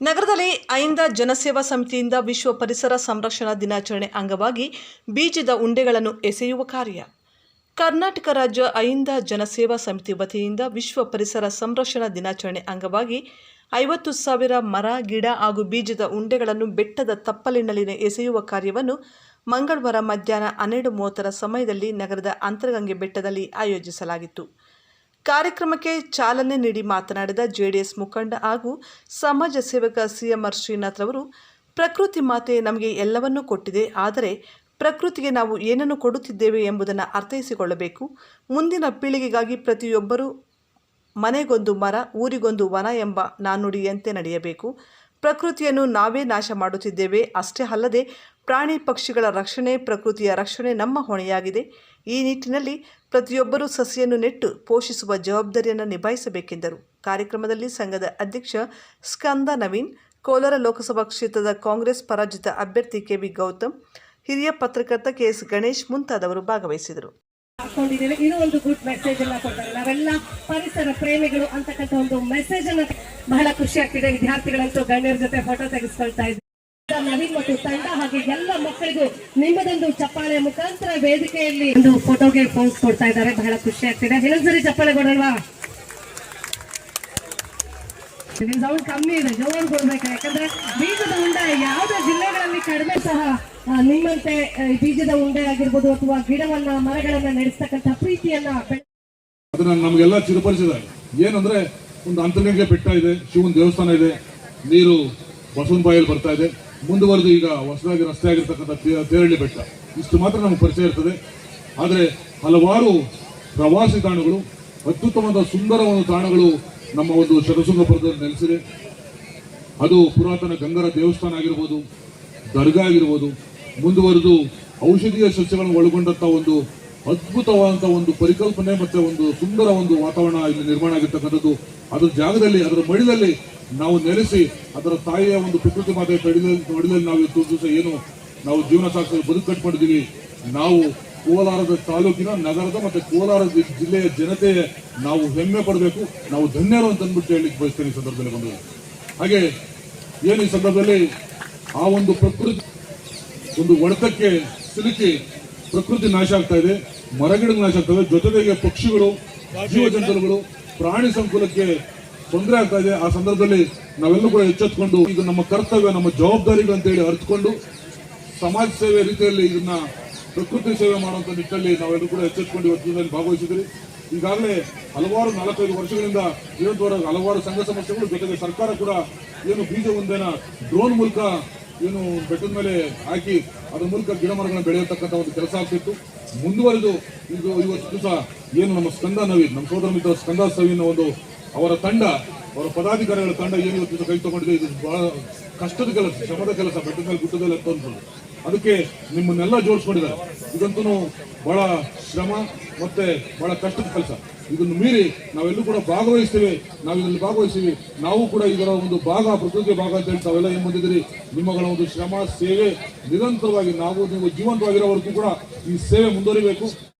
ನಗರದಲ್ಲಿ ಐಂದ ಜನಸೇವಾ ಸಮಿತಿಯಿಂದ ವಿಶ್ವ ಪರಿಸರ ಸಂರಕ್ಷಣಾ ದಿನಾಚರಣೆ ಅಂಗವಾಗಿ ಬೀಜದ ಉಂಡೆಗಳನ್ನು ಎಸೆಯುವ ಕಾರ್ಯ. ಕರ್ನಾಟಕ ರಾಜ್ಯ ಐಂದ ಜನಸೇವಾ ಸಮಿತಿ ವತಿಯಿಂದ ವಿಶ್ವ ಪರಿಸರ ಸಂರಕ್ಷಣಾ ದಿನಾಚರಣೆ ಅಂಗವಾಗಿ ಐವತ್ತು ಸಾವಿರ ಮರ, ಗಿಡ ಹಾಗೂ ಬೀಜದ ಉಂಡೆಗಳನ್ನು ಬೆಟ್ಟದ ತಪ್ಪಲಿನಲ್ಲಿ ಎಸೆಯುವ ಕಾರ್ಯವನ್ನು ಮಂಗಳವಾರ ಮಧ್ಯಾಹ್ನ ಹನ್ನೆರಡು ಮೂವತ್ತರ ಸಮಯದಲ್ಲಿ ನಗರದ ಅಂತರಗಂಗೆ ಬೆಟ್ಟದಲ್ಲಿ ಆಯೋಜಿಸಲಾಗಿತ್ತು. ಕಾರ್ಯಕ್ರಮಕ್ಕೆ ಚಾಲನೆ ನೀಡಿ ಮಾತನಾಡಿದ ಜೆಡಿಎಸ್ ಮುಖಂಡ ಹಾಗೂ ಸಮಾಜ ಸೇವಕ ಸಿಎಂಆರ್ ಶ್ರೀನಾಥ್ ರವರು, ಪ್ರಕೃತಿ ಮಾತೆ ನಮಗೆ ಎಲ್ಲವನ್ನೂ ಕೊಟ್ಟಿದೆ, ಆದರೆ ಪ್ರಕೃತಿಗೆ ನಾವು ಏನನ್ನು ಕೊಡುತ್ತಿದ್ದೇವೆ ಎಂಬುದನ್ನು ಅರ್ಥೈಸಿಕೊಳ್ಳಬೇಕು. ಮುಂದಿನ ಪೀಳಿಗೆಗಾಗಿ ಪ್ರತಿಯೊಬ್ಬರೂ ಮನೆಗೊಂದು ಮರ, ಊರಿಗೊಂದು ವನ ಎಂಬ ನಾನುಡಿಯಂತೆ ನಡೆಯಬೇಕು. ಪ್ರಕೃತಿಯನ್ನು ನಾವೇ ನಾಶ ಮಾಡುತ್ತಿದ್ದೇವೆ. ಅಷ್ಟೇ ಅಲ್ಲದೆ ಪ್ರಾಣಿ ಪಕ್ಷಿಗಳ ರಕ್ಷಣೆ, ಪ್ರಕೃತಿಯ ರಕ್ಷಣೆ ನಮ್ಮ ಹೊಣೆಯಾಗಿದೆ. ಈ ನಿಟ್ಟಿನಲ್ಲಿ ಪ್ರತಿಯೊಬ್ಬರೂ ಸಸಿಯನ್ನು ನೆಟ್ಟು ಪೋಷಿಸುವ ಜವಾಬ್ದಾರಿಯನ್ನು ನಿಭಾಯಿಸಬೇಕೆಂದರು. ಕಾರ್ಯಕ್ರಮದಲ್ಲಿ ಸಂಘದ ಅಧ್ಯಕ್ಷ ಸ್ಕಂದ ನವೀನ್, ಕೋಲಾರ ಲೋಕಸಭಾ ಕ್ಷೇತ್ರದ ಕಾಂಗ್ರೆಸ್ ಪರಾಜಿತ ಅಭ್ಯರ್ಥಿ ಕೆವಿ ಗೌತಮ್, ಹಿರಿಯ ಪತ್ರಕರ್ತ ಕೆ ಎಸ್ ಗಣೇಶ್ ಮುಂತಾದವರು ಭಾಗವಹಿಸಿದರು. ಒಂದು ಗುಡ್ ಮೆಸೇಜ್ ಅನ್ನ ಕೊಡ್ತಾರೆ ನಾವೆಲ್ಲ ಪರಿಸರ ಪ್ರೇಮಿಗಳು ಅಂತಕ್ಕಂಥ ಒಂದು ಮೆಸೇಜ್ ಅನ್ನ ಬಹಳ ಖುಷಿ ಆಗ್ತಿದೆ. ವಿದ್ಯಾರ್ಥಿಗಳಂತೂ ಗಣ್ಯರ ಜೊತೆ ಫೋಟೋ ತೆಗೆಸ್ಕೊಳ್ತಾ ಇದ್ದಾರೆ ನವೀನ್ ಮತ್ತು ತಂಡ ಹಾಗೆ ಎಲ್ಲ ಮಕ್ಕಳಿಗೂ ನಿಮ್ಮದೊಂದು ಚಪ್ಪಾಳೆ ಮುಖಾಂತರ ವೇದಿಕೆಯಲ್ಲಿ ಒಂದು ಫೋಟೋಗೆ ಪೋಸ್ ಕೊಡ್ತಾ ಇದ್ದಾರೆ. ಬಹಳ ಖುಷಿ ಆಗ್ತಿದೆ. ಇನ್ನೊಂದ್ಸರಿ ಚಪ್ಪಾಳೆ ಕೊಡಲ್ವಾ? ಸೌಂಡ್ ಕಮ್ಮಿ ಇದೆ. ಜೋರು ಕೊಡ್ಬೇಕು. ಯಾಕಂದ್ರೆ ಬೀಜದ ಉಂಡೆ ಯಾವುದೇ ಜಿಲ್ಲೆಗಳಲ್ಲಿ ಕಡಿಮೆ ಸಹ ನಿಮ್ಮಂತೆ ಬೀಜದ ಉಂಡೆ ಆಗಿರ್ಬೋದು ಅಥವಾ ಗಿಡವನ್ನ, ಮರಗಳನ್ನ ನಡೆಸ್ತಕ್ಕಂಥ ಪ್ರೀತಿಯನ್ನ ಅದನ್ನ ನಮಗೆಲ್ಲ ಚಿರಪರಿಸಿದ್ದಾರೆ ಏನಂದ್ರೆ ಒಂದು ಅಂತರ್ಗಂಗೆ ಬೆಟ್ಟ ಇದೆ, ಶಿವನ ದೇವಸ್ಥಾನ ಇದೆ, ನೀರು ಬಸವನ್ ಬಾಯಲ್ಲಿ ಬರ್ತಾ ಇದೆ. ಮುಂದುವರೆದು ಈಗ ಹೊಸದಾಗಿ ರಸ್ತೆ ಆಗಿರ್ತಕ್ಕಂಥ ತೇರಳ್ಳಿ ಬೆಟ್ಟ. ಇಷ್ಟು ಮಾತ್ರ ನಮಗೆ ಪರಿಚಯ ಇರ್ತದೆ. ಆದರೆ ಹಲವಾರು ಪ್ರವಾಸಿ ತಾಣಗಳು ಅತ್ಯುತ್ತಮವಾದ ಸುಂದರ ಒಂದು ತಾಣಗಳು ನಮ್ಮ ಒಂದು ಶರಶೃಂಗಪುರದಲ್ಲಿ ನೆಲೆಸಿದೆ ಅದು ಪುರಾತನ ಗಂಗರ ದೇವಸ್ಥಾನ ಆಗಿರ್ಬೋದು, ದರ್ಗಾ ಆಗಿರ್ಬೋದು, ಮುಂದುವರೆದು ಔಷಧೀಯ ಸಸ್ಯಗಳನ್ನು ಒಳಗೊಂಡಂಥ ಒಂದು ಅದ್ಭುತವಾದಂಥ ಒಂದು ಪರಿಕಲ್ಪನೆ ಮತ್ತೆ ಒಂದು ಸುಂದರ ಒಂದು ವಾತಾವರಣ ಇಲ್ಲಿ ನಿರ್ಮಾಣ ಆಗಿರ್ತಕ್ಕಂಥದ್ದು. ಅದರ ಜಾಗದಲ್ಲಿ, ಅದರ ಮಡಿಲಲ್ಲಿ ನಾವು ನೆಲೆಸಿ ಅದರ ತಾಯಿಯ ಒಂದು ಪ್ರಕೃತಿ ಮಾತೆಯ ತಡಿಲಲ್ಲಿ ನಾವು ಇವತ್ತು ಏನು ನಾವು ಜೀವನ ಸಾಗಿಸಲು ಬದುಕು ಕಟ್ಕೊಂಡಿದ್ದೀವಿ. ನಾವು ಕೋಲಾರದ ತಾಲೂಕಿನ ನಗರದ ಮತ್ತೆ ಕೋಲಾರ ಜಿಲ್ಲೆಯ ಜನತೆ ನಾವು ಹೆಮ್ಮೆ ಪಡಬೇಕು. ನಾವು ಧನ್ಯರು ಅಂತ ಅಂದ್ಬಿಟ್ಟು ಹೇಳಲಿಕ್ಕೆ ಬಯಸ್ತೇನೆ ಈ ಸಂದರ್ಭದಲ್ಲಿ ಬಂದು ಹಾಗೆ ಏನು ಈ ಸಂದರ್ಭದಲ್ಲಿ ಆ ಒಂದು ಪ್ರಕೃತಿ, ಒಂದು ಒಡೆತಕ್ಕೆ ಸಿಲುಕಿ ಪ್ರಕೃತಿ ನಾಶ ಆಗ್ತಾ ಇದೆ. ಮರಗಿಡಗಳು ನಾಶ ಆಗ್ತವೆ ಜೊತೆಗೆ ಪಕ್ಷಿಗಳು, ಜೀವಜಂತುಗಳು, ಪ್ರಾಣಿ ಸಂಕುಲಕ್ಕೆ ತೊಂದರೆ ಆಗ್ತಾ ಇದೆ. ಆ ಸಂದರ್ಭದಲ್ಲಿ ನಾವೆಲ್ಲರೂ ಕೂಡ ಎಚ್ಚೆತ್ಕೊಂಡು ಇದು ನಮ್ಮ ಕರ್ತವ್ಯ, ನಮ್ಮ ಜವಾಬ್ದಾರಿಗಳು ಅಂತೇಳಿ ಅರ್ಥಕೊಂಡು ಸಮಾಜ ಸೇವೆ ರೀತಿಯಲ್ಲಿ ಇದನ್ನ ಪ್ರಕೃತಿ ಸೇವೆ ಮಾಡುವಂತ ನಿಟ್ಟಲ್ಲಿ ನಾವೆಲ್ಲರೂ ಕೂಡ ಎಚ್ಚೆತ್ಕೊಂಡು ಇವತ್ತು ಇದರಲ್ಲಿ ಭಾಗವಹಿಸಿದ್ರಿ. ಈಗಾಗಲೇ ಹಲವಾರು ನಾಲ್ಕೈದು ವರ್ಷಗಳಿಂದ ಇವತ್ತುವರೆಗೆ ಹಲವಾರು ಸಂಘ ಸಂಸ್ಥೆಗಳು ಜೊತೆಗೆ ಸರ್ಕಾರ ಕೂಡ ಏನು ಬೀಜ ಒಂದೇನ ಡ್ರೋನ್ ಮೂಲಕ ಏನು ಬೆಟ್ಟದ ಮೇಲೆ ಹಾಕಿ ಅದರ ಮೂಲಕ ಗಿಡ ಮರಗಳನ್ನು ಬೆಳೆಯತಕ್ಕಂಥ ಒಂದು ಕೆಲಸ ಆಗ್ತಿತ್ತು. ಮುಂದುವರೆದು ಇದು ಇವತ್ತು ದಿವಸ ಏನು ನಮ್ಮ ಸ್ಕಂದ ನವೀನ್ ನಮ್ಮ ಸೋದರ ಮಿತ್ರ ಸ್ಕಂದ ನವೀನ್ ಒಂದು ಅವರ ತಂಡ, ಅವರ ಪದಾಧಿಕಾರಿಗಳ ತಂಡ ಏನು ಇವತ್ತು ಕೈ ತಗೊಂಡಿದೆ. ಇದು ಬಹಳ ಕಷ್ಟದ ಕೆಲಸ, ಶ್ರಮದ ಕೆಲಸ ಬೆಟ್ಟದ ಮೇಲೆ ಗುಡ್ಡದಲ್ಲಿ ಎತ್ತುವಂಥದ್ದು ಅದಕ್ಕೆ ನಿಮ್ಮನ್ನೆಲ್ಲ ಜೋಡಿಸ್ಕೊಂಡಿದ್ದಾರೆ. ಇದಂತೂ ಬಹಳ ಶ್ರಮ ಮತ್ತೆ ಬಹಳ ಕಷ್ಟದ ಕೆಲಸ. ಇದನ್ನು ಮೀರಿ ನಾವೆಲ್ಲೂ ಕೂಡ ಭಾಗವಹಿಸ್ತೇವೆ. ನಾವು ಇದರಲ್ಲಿ ಭಾಗವಹಿಸ್ತೀವಿ ನಾವು ಕೂಡ ಇದರ ಒಂದು ಭಾಗ, ಪ್ರಕೃತಿಯ ಭಾಗ ಅಂತ ಹೇಳಿ ತಾವೆಲ್ಲ ಏನು ಬಂದಿದ್ದೀರಿ? ನಿಮ್ಮಗಳ ಒಂದು ಶ್ರಮ, ಸೇವೆ, ನಿರಂತರವಾಗಿ ನಾವು ನೀವು ಜೀವಂತವಾಗಿರೋವರೆಗೂ ಕೂಡ ಈ ಸೇವೆ ಮುಂದುವರಿಬೇಕು.